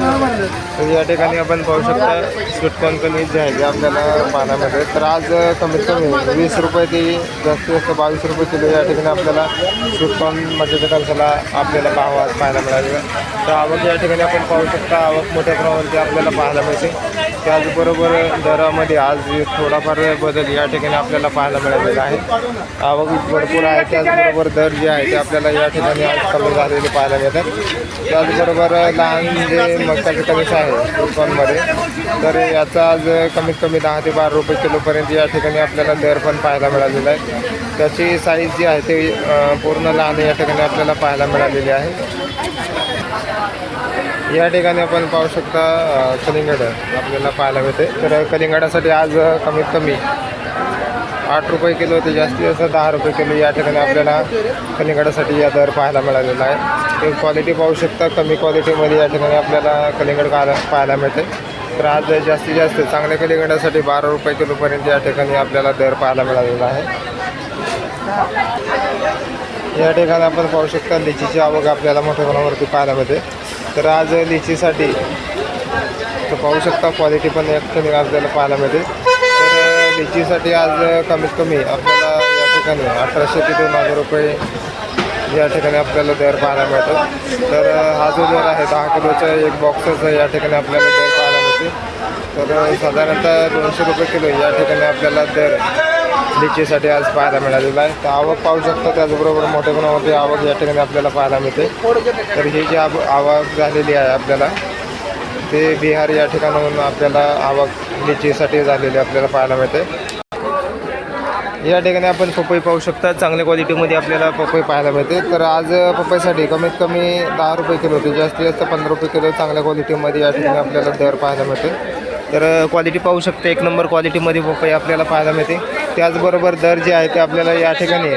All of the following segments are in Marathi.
तर या ठिकाणी आपण पाहू शकता स्वीटकॉर्न कणीस जे आहे ते आपल्याला पाहायला तर आज कमीत कमी वीस रुपये ते जास्तीत जास्त बावीस रुपये किलो या ठिकाणी आपल्याला स्वीटकॉर्नमध्ये म्हणजे कणसाला आपल्याला भाव आज पाहायला मिळालेला तर आवक या ठिकाणी आपण पाहू शकता आवक मोठ्या प्रमाणावरती आपल्याला पाहायला मिळते. त्याचबरोबर दरामध्ये आज थोडाफार बदल या ठिकाणी आपल्याला पाहायला मिळालेला आहे. आवक भरपूर आहे त्याचबरोबर दर जे आहे ते आपल्याला या ठिकाणी आज कमी झालेले पाहायला मिळतात. त्याचबरोबर लहान जे मक्याचे कमीच आहे स्वीटकॉर्नमध्ये तर याचा आज कमीत कमी दहा ते बारा रुपये किलोपर्यंत या ठिकाणी आपल्याला दर पण पाहायला मिळालेला आहे. त्याची साईज जी आहे ते पूर्ण लहान या ठिकाणी आपल्याला पाहायला मिळालेली आहे. या ठिकाणी आपण पाहू शकता कलिंगड आपल्याला पाहायला मिळते. तर कलिंगडासाठी आज कमीत कमी आठ रुपये किलो ते जास्तीत जास्त दहा रुपये किलो या ठिकाणी आपल्याला कलिंगडासाठी या दर पाहायला मिळालेला आहे. ते क्वालिटी पाहू शकता कमी क्वालिटीमध्ये या ठिकाणी आपल्याला कलिंगड पाहायला पाहायला मिळते तर आज जास्तीत जास्त चांगल्या कलिंगडासाठी बारा रुपये किलोपर्यंत या ठिकाणी आपल्याला दर पाहायला मिळालेला आहे. या ठिकाणी आपण पाहू शकता लिचीची आवक आपल्याला मोठ्या प्रमाणावरती पाहायला मिळते. तर आज लिचीसाठी तर पाहू शकता क्वालिटी पण एक ठिकाणी आपल्याला पाहायला मिळते. तर आज कमीत कमी आपल्याला या ठिकाणी अठराशे ते दोन हजार रुपये या ठिकाणी आपल्याला दर पाहायला मिळतो. तर हा जो दर आहे दहा किलोचा एक बॉक्सचा या ठिकाणी आपल्याला दर पाहायला मिळते. तर साधारणतः दोनशे रुपये किलो या ठिकाणी आपल्याला दर लिचीसाठी आज पाहायला मिळालेला आहे. तर आवक पाहू शकता त्याचबरोबर मोठ्या प्रमाणामध्ये आवक या ठिकाणी आपल्याला पाहायला मिळते. तर ही जी आव आवक झालेली आहे आपल्याला ते बिहार या ठिकाणाहून आपल्याला आवक लिचीसाठी झालेली आपल्याला पाहायला मिळते. या ठिकाणी आपण पपई पाहू शकता. चांगल्या क्वालिटीमध्ये आपल्याला पपई पाहायला मिळते. तर आज पपईसाठी कमीत कमी दहा रुपये किलो होते. जास्तीत जास्त पंधरा रुपये किलो चांगल्या क्वालिटीमध्ये या ठिकाणी आपल्याला दर पाहायला मिळते. तर क्वालिटी पाहू शकते. एक नंबर क्वालिटीमध्ये पपई आपल्याला पाहायला मिळते. त्याचबरोबर दर जे आहे ते आपल्याला या ठिकाणी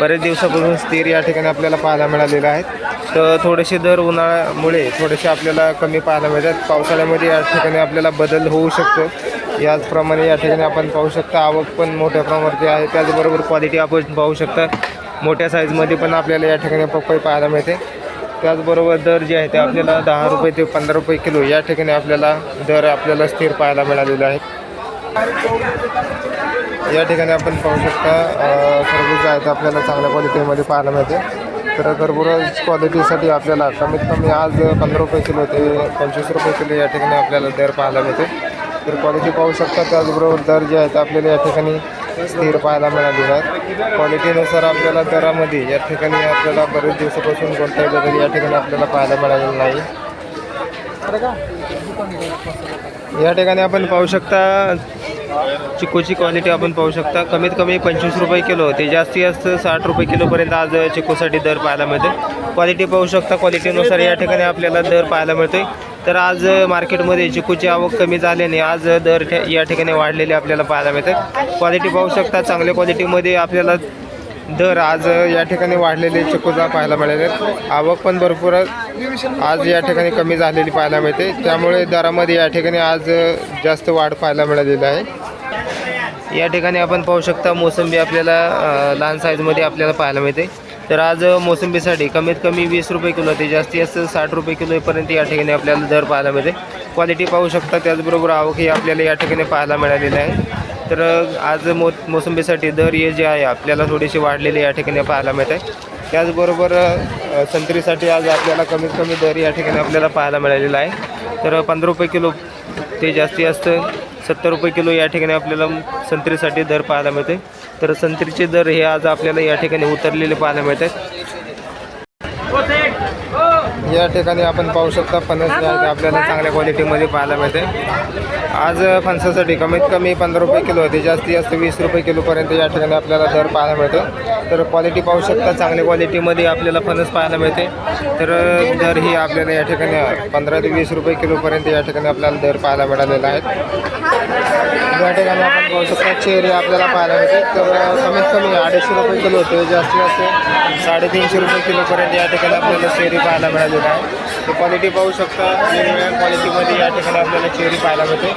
बरेच दिवसापासून स्थिर या ठिकाणी आपल्याला पाहायला मिळालेलं आहे तर थोडेसे दर उन्हाळ्यामुळे थोडेसे आपल्याला कमी पाहायला मिळतात. पावसाळ्यामध्ये या ठिकाणी आपल्याला बदल होऊ शकतो. याचप्रमाणे या ठिकाणी आपण पाहू शकता आवक पण मोठ्या प्रमाणावरती आहे. त्याचबरोबर क्वालिटी आपण पाहू शकता. मोठ्या साईजमध्ये पण आपल्याला या ठिकाणी पपई पाहायला मिळते. त्याचबरोबर दर जे आहे ते आपल्याला दहा रुपये ते पंधरा रुपये किलो या ठिकाणी आपल्याला दर आपल्याला स्थिर पाहायला मिळालेला आहे या ठिकाणी आपण पाहू शकता अ, खरबूज जे आहे ते आपल्याला चांगल्या क्वालिटीमध्ये पाहायला मिळते. तर खरबूज क्वालिटीसाठी आपल्याला कमीत कमी आज पंधरा रुपये किलो ते पंचवीस रुपये किलो या ठिकाणी आपल्याला दर पाहायला मिळते. तर क्वालिटी पाहू शकता त्याचबरोबर दर जे आहेत आपल्याला या ठिकाणी स्थिर पाहायला मिळालेला आहे क्वालिटीनुसार आपल्याला दरामध्ये या ठिकाणी आपल्याला बरेच दिवसापासून कोणताही बदल या ठिकाणी आपल्याला पाहायला मिळालेला नाही. या ठिकाणी आपण पाहू शकता चिकूची क्वालिटी आपण पाहू शकता. कमीत कमी पंचवीस रुपये किलो. ते जास्तीत जास्त साठ रुपये किलोपर्यंत आज चिकूसाठी दर पाहायला मिळते क्वालिटी पाहू शकता. क्वालिटीनुसार या ठिकाणी आपल्याला दर पाहायला मिळतोय. तर आज मार्केटमध्ये चिकूची आवक कमी झाल्याने आज दर ठे- या ठिकाणी वाढलेले आपल्याला पाहायला मिळतात क्वालिटी पाहू शकता. चांगल्या क्वालिटीमध्ये आपल्याला दर आज या ठिकाणी वाढलेले चिकूचा पाहायला मिळाले आवक पण भरपूर आज या ठिकाणी कमी झालेली पाहायला मिळते. त्यामुळे दरामध्ये या ठिकाणी आज जास्त वाढ पाहायला मिळालेली आहे. या ठिकाणी आपण पाहू शकता मोसंबी आपल्याला लहान साईजमध्ये आपल्याला पाहायला मिळते. तर आज मोसंबीसाठी कमीत कमी वीस रुपये किलो ते जास्तीत जास्त साठ रुपये किलोपर्यंत या ठिकाणी आपल्याला दर पाहायला मिळते. क्वालिटी पाहू शकता त्याचबरोबर आवकही आपल्याला या ठिकाणी पाहायला मिळालेली आहे. तर आज मो मोसंबीसाठी दर हे जे आहे आपल्याला थोडीशी वाढलेली या ठिकाणी पाहायला मिळत. आहे त्याचबरोबर संत्रीसाठी आज आपल्याला कमीत कमी दर या ठिकाणी आपल्याला पाहायला मिळालेला आहे. तर पंधरा रुपये किलो ते जास्तीत जास्त सत्तर रुपये किलो या ठिकाणी आपल्याला संत्रीसाठी दर पाहायला मिळते. तर संत्रीचे दर हे आज आपल्याला या ठिकाणी उतरलेले पाहायला मिळतात. या ठिकाणी आपण पाहू शकता फणस जे आहे ते आपल्याला चांगल्या क्वालिटीमध्ये पाहायला मिळते. आज फणसासाठी कमीत कमी पंधरा रुपये किलो होते. जास्तीत जास्त वीस रुपये किलोपर्यंत या ठिकाणी आपल्याला दर पाहायला मिळतो. तर क्वालिटी पाहू शकता चांगल्या क्वालिटीमध्ये आपल्याला फणस पाहायला मिळते. तर दर ही आपल्याला या ठिकाणी पंधरा ते वीस रुपये किलोपर्यंत या ठिकाणी आपल्याला दर पाहायला मिळालेला आहे. या ठिकाणी आपण पाहू शकता. चेहरे आपल्याला पाहायला मिळते. तर कमीत कमी अडीचशे रुपये किलो होते. जास्तीत जास्त साडेतीनशे रुपये किलोपर्यंत या ठिकाणी आपल्याला चेहरी पाहायला मिळालेला आहे. तर क्वालिटी पाहू शकता. वेगवेगळ्या क्वालिटीमध्ये या ठिकाणी आपल्याला चेहरी पाहायला मिळते.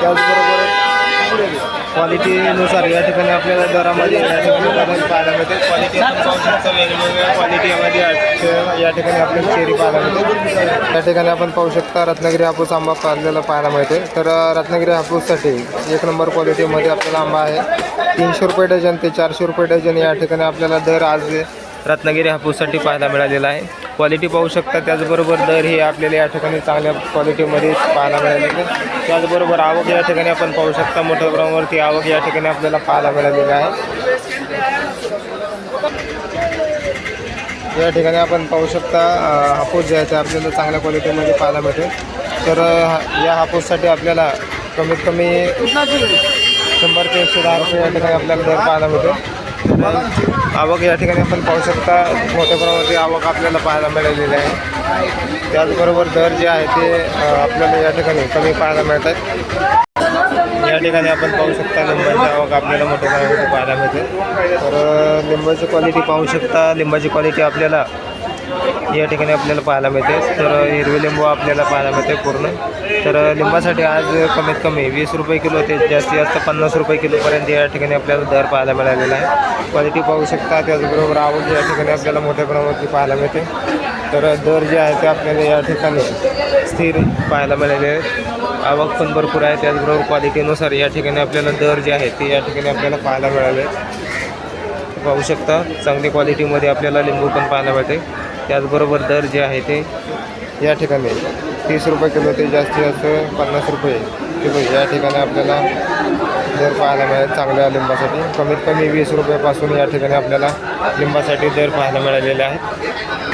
त्याचबरोबर क्वालिटीनुसार या ठिकाणी आपल्याला दरामध्ये या ठिकाणी पाहायला मिळते. क्वालिटी वेगवेगळ्या क्वालिटीमध्ये या- या ठिकाणी आपल्याला चेरी पाहायला मिळते. या ठिकाणी आपण पाहू शकता रत्नागिरी हापूस आंबा पाहिलेला पाहायला मिळते. तर रत्नागिरी हापूससाठी एक नंबर क्वालिटीमध्ये आपल्याला आंबा आहे. तीनशे रुपये डझन ते चारशे रुपये डझन या ठिकाणी आपल्याला दर आज रत्नागिरी हापूससाठी पाहायला मिळालेला आहे. क्वालिटी पाहू शकता त्याचबरोबर दर हे आपल्याला या ठिकाणी चांगल्या क्वालिटीमध्ये पाहायला मिळालेले त्याचबरोबर आवक या ठिकाणी आपण पाहू शकता मोठ्या प्रमाणावरती आवक या ठिकाणी आपल्याला पाहायला मिळालेली आहे. या ठिकाणी आपण पाहू शकता हापूस जे आहे ते आपल्याला चांगल्या क्वालिटीमध्ये पाहायला मिळते. तर या हापूससाठी आपल्याला कमीत कमी शंभर ते एकशे दहा रुपये या ठिकाणी आपल्याला दर पाहायला मिळतो. तर आवक या ठिकाणी आपण पाहू शकता मोठ्या प्रमाणावरती आवक आपल्याला पाहायला मिळालेली आहे. त्याचबरोबर दर जे आहे ते आपल्याला या ठिकाणी कमी पाहायला मिळतात. या ठिकाणी आपण पाहू शकता लिंबाची आवक आपल्याला मोठ्या प्रमाणामध्ये पाहायला मिळते. तर लिंबाची क्वालिटी पाहू शकता. लिंबाची क्वालिटी आपल्याला या ठिकाणी आपल्याला पाहायला मिळते. तर हिरवे लिंबू आपल्याला पाहायला मिळते पूर्ण. तर लिंबासाठी आज कमीत कमी वीस रुपये किलो ते जास्तीत जास्त पन्नास रुपये किलोपर्यंत या ठिकाणी आपल्याला दर पाहायला मिळालेला आहे. क्वालिटी पाहू शकता त्याचबरोबर आवड या ठिकाणी आपल्याला मोठ्या प्रमाणावरती पाहायला मिळते. तर दर जे आहे ते आपल्याला या ठिकाणी स्थिर पाहायला मिळाले आहेत. आवक पण भरपूर आहे. त्याचबरोबर क्वालिटीनुसार या ठिकाणी आपल्याला दर जे आहे ते या ठिकाणी आपल्याला पाहायला मिळाले पाहू शकता चांगली क्वालिटीमध्ये आपल्याला लिंबू पण पाहायला मिळते. त्याचबरोबर दर जे आहे ते या ठिकाणी तीस रुपये किलो ते जास्तीत जास्त पन्नास रुपये किलो या ठिकाणी आपल्याला दर पाहायला मिळेल चांगल्या लिंबासाठी. कमीत कमी वीस रुपयापासून या ठिकाणी आपल्याला लिंबासाठी दर पाहायला मिळालेले आहेत.